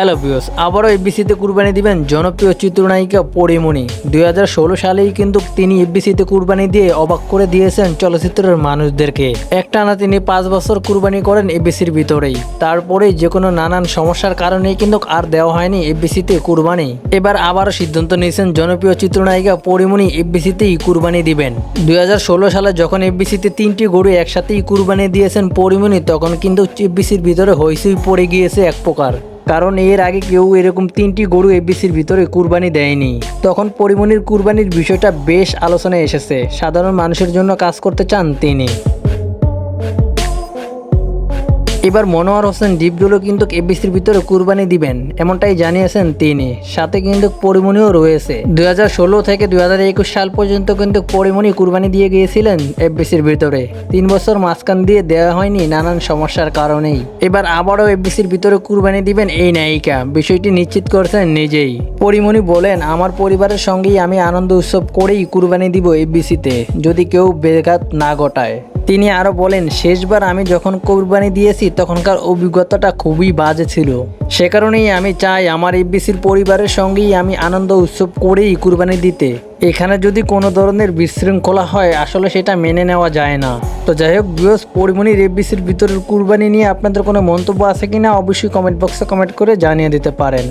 Hello বিয়স আবারও এফবিসিতে কুরবানি দিবেন জনপ্রিয় চিত্রনায়িকা পরিমণি দুই হাজার ষোলো সালেই কিন্তু তিনি এফবিসিতে কুরবানি দিয়ে অবাক করে দিয়েছেন চলচ্চিত্রের মানুষদেরকে। একটানা তিনি পাঁচ বছর কুরবানি করেন এফবিসির ভিতরেই। তারপরেই যে কোনো নানান সমস্যার কারণেই কিন্তু আর দেওয়া হয়নি এফবিসিতে কুরবানি। এবার আবারও সিদ্ধান্ত নিয়েছেন জনপ্রিয় চিত্রনায়িকা পরিমণি এফবিসিতেই কুরবানি দিবেন। দুই হাজার ষোলো সালে যখন এফবিসিতে তিনটি গরু একসাথেই কুরবানি দিয়েছেন পরিমণি তখন কিন্তু এফবিসির ভিতরে হইসই পড়ে গিয়েছে এক প্রকার। কারণ এর আগে কেউ এরকম তিনটি গরু এবিসির ভিতরে কুরবানি দেয়নি। তখন পরিমণির কুরবানির বিষয়টা বেশ আলোচনায় এসেছে। সাধারণ মানুষের জন্য কাজ করতে চান তিনি। এবার মনোয়ার হোসেন ডিপডুলো কিন্তু এফবিসির ভিতরে কুরবানি দিবেন, এমনটাই জানিয়েছেন তিনি। সাথে কিন্তু পরিমণিও রয়েছে। দুই হাজার ষোলো থেকে দুই হাজার একুশ সাল পর্যন্ত কিন্তু পরিমণি কুরবানি দিয়ে গিয়েছিলেন এফবিসির ভিতরে। তিন বছর মাঝখান দিয়ে দেওয়া হয়নি নানান সমস্যার কারণেই। এবার আবারও এফবিসির ভিতরে কুরবানি দিবেন এই নায়িকা, বিষয়টি নিশ্চিত করেছেন নিজেই। পরিমণি বলেন, আমার পরিবারের সঙ্গেই আমি আনন্দ উৎসব করেই কুরবানি দিব এফবিসিতে, যদি কেউ বেঘাত না ঘটায়। তিনি আরও বলেন, শেষবার আমি যখন কোরবানি দিয়েছি, তখনকার অভিজ্ঞতাটা খুবই বাজে ছিল। সে কারণেই আমি চাই আমার এফবিসির পরিবারের সঙ্গেই আমি আনন্দ উৎসব করেই কুরবানি দিতে। এখানে যদি কোনো ধরনের বিশৃঙ্খলা হয়, আসলে সেটা মেনে নেওয়া যায় না। তো যাই হোক বৃহস্প পরিমণির এফবিসির ভিতরের কুরবানি নিয়ে আপনাদের কোনো মন্তব্য আছে কিনা, অবশ্যই কমেন্ট বক্সে কমেন্ট করে জানিয়ে দিতে পারেন।